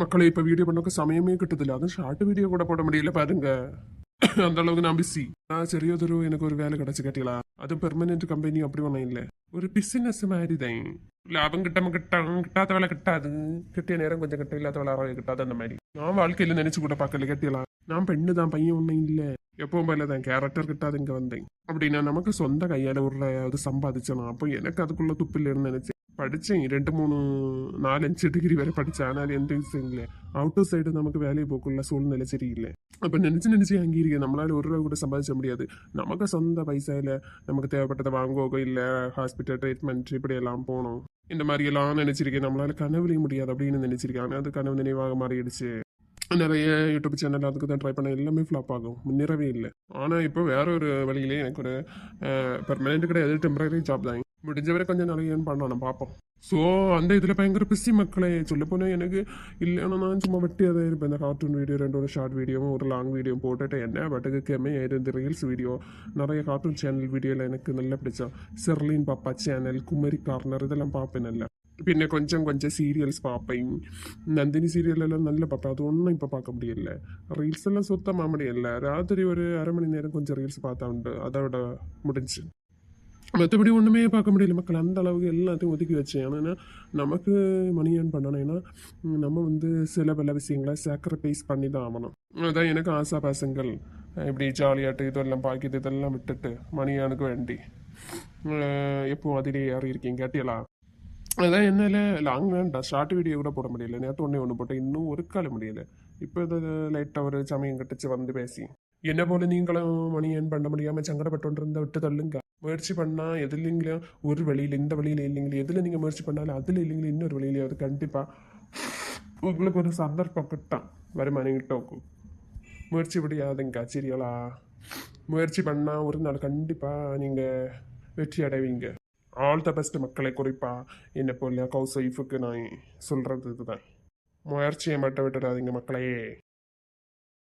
மக்களை இப்போ வீடியோ பண்ணக்க சமயமே கிட்டதில்ல அதுவும் ஷார்ட் வீடியோ கூட போட முடியல பாருங்க அந்த அளவுக்கு நான் பிஸி நான் சரியோ தரும் எனக்கு ஒரு வேலை கிடச்சி கேட்டீங்களா அது பெர்மனெண்ட் கம்பெனி அப்படி ஒன்றும் இல்லை ஒரு பிசினஸ் மாதிரி தான் லாபம் கிட்டாம கிட்டாங்க கிட்டாத வேலை கிட்டாது கிட்டிய நேரம் கொஞ்சம் கிட்ட இல்லாத வேலை கிட்டாது அந்த மாதிரி நான் வாழ்க்கையில நினைச்சு கூட பார்க்கல கேட்டீங்களா நான் பெண்ணு தான் பையன் ஒன்றும் இல்லை எப்பவும் போல தான் கேரக்டர் கிட்டாது இங்கே வந்தேன் அப்படின்னா நமக்கு சொந்த கையால் ஒரு அது அப்போ எனக்கு அதுக்குள்ள துப்பு இல்லைன்னு நினைச்சேன் படித்தேன் ரெண்டு மூணு நாலஞ்சு டிகிரி வரை படித்தேன் ஆனால் எந்த விஷயம் இல்லை அவுட்டர் சைடு நமக்கு வேலையை போக்குள்ள சூழ்நிலை சரியில்லை அப்போ நினச்சி நினச்சி அங்கீரிக்க நம்மளால ஒரு ரூபா கூட சம்பாதிச்ச முடியாது நமக்கு சொந்த பைசாவில் நமக்கு தேவைப்பட்டதை வாங்குவோம் இல்லை ஹாஸ்பிட்டல் ட்ரீட்மெண்ட் இப்படி எல்லாம் போகணும் இந்த மாதிரி எல்லாம் நினைச்சிருக்கேன் நம்மளால கனவுலையும் முடியாது அப்படின்னு நினச்சிருக்கேன் ஆனால் அது கனவு நினைவாக மாறிடுச்சு நிறைய யூடியூப் சேனல் அதுக்கு தான் ட்ரை பண்ண எல்லாமே ஃப்ளாப் ஆகும் முன்னேறவே இல்லை ஆனால் இப்போ வேற ஒரு வழியிலே எனக்கு ஒரு பெர்மனெண்ட் கிடையாது டெம்பரரி ஜாப் தான் முடிஞ்சவரை கொஞ்சம் நிறைய earn பண்ணணும் பார்ப்போம் ஸோ அந்த இதில் பயங்கர பிஸி மக்களே சொல்ல போனால் எனக்கு இல்லைன்னா நான் சும்மா வெட்டியாக இருப்பேன் இந்த கார்ட்டூன் வீடியோ ரெண்டு ஒரு ஷார்ட் வீடியோவும் ஒரு லாங் வீடியோ போட்டுட்டு என்ன பட்டுக்கு கெமே இந்த ரீல்ஸ் வீடியோ நிறைய கார்ட்டூன் சேனல் வீடியோவில் எனக்கு நல்லா பிடிச்ச செர்லின் பாப்பா சேனல் குமரி கார்னர் இதெல்லாம் பார்ப்பேன் நல்லா പിന്നെ കൊഞ്ചം കൊഞ്ചം സീരിയൽസ് പാപ്പയും നന്ദിനി സീരിയലെല്ലാം നല്ല പാപ്പ അതൊന്നും ഇപ്പം பார்க்க முடியல റീൽസ് എല്ലാം சுத்தமாக முடியல ராத்திரி ஒரு அரை மணி நேரம் கொஞ்சம் ரீல்ஸ் பார்த்தா உண்டு அதோட முடிஞ்சு மற்றபடி ஒன்றுமே பார்க்க முடியல. மக்கள் அந்த அளவுக்கு எல்லாத்தையும் ஒதுக்கி வச்சேன் ஆனால் நமக்கு மணி ஏர்ன் பண்ணணும். ஏன்னா நம்ம வந்து சில பல விஷயங்களை சாக்ரிஃபைஸ் பண்ணி தான் ஆகணும். அதான் எனக்கு ஆசா பாசங்கள். இப்படி ஜாலியாட்டு இதெல்லாம் பாக்கியது இதெல்லாம் விட்டுட்டு மணி ஏர்னுக்கு வேண்டி. எப்போ அதிலே யாரும் இருக்கீங்க கேட்டியலா அதான் என்னால லாங் வேண்டாம். ஷார்ட் வீடியோ கூட போட முடியல. நேற்று ஒன்றே ஒன்று போட்டேன். இன்னும் ஒரு கால முடியல. இப்போ இது லைட்டாக ஒரு சமயம் கட்டிச்சு வந்து பேசி. என்ன போல நீங்களும் மணி ஏன் பண்ண முடியாமல் சங்கடப்பட்டு இருந்தால் விட்டு தள்ளுங்க. முயற்சி பண்ணால் எதுலைங்களும் ஒரு வழியில் இந்த வழியில் இல்லைங்களே எதில் நீங்கள் முயற்சி பண்ணாலும் அதில் இல்லைங்களே இன்னொரு வழியிலையாவது கண்டிப்பாக உங்களுக்கு ஒரு சந்தர்ப்பம் கிட்டான் வருமானம் கிட்டோக்கும் முயற்சி விடையாதுங்க சரிங்களா முயற்சி பண்ணால் ஒரு நாள் கண்டிப்பாக நீங்கள் வெற்றி அடைவீங்க. ஆல் த பெஸ்ட் மக்களை குறிப்பா என்ன போல கவுஸ் ஒய்ஃபுக்கு நான் சொல்கிறது இதுதான். முயற்சியை மட்டும் விட்டுடாதீங்க மக்களையே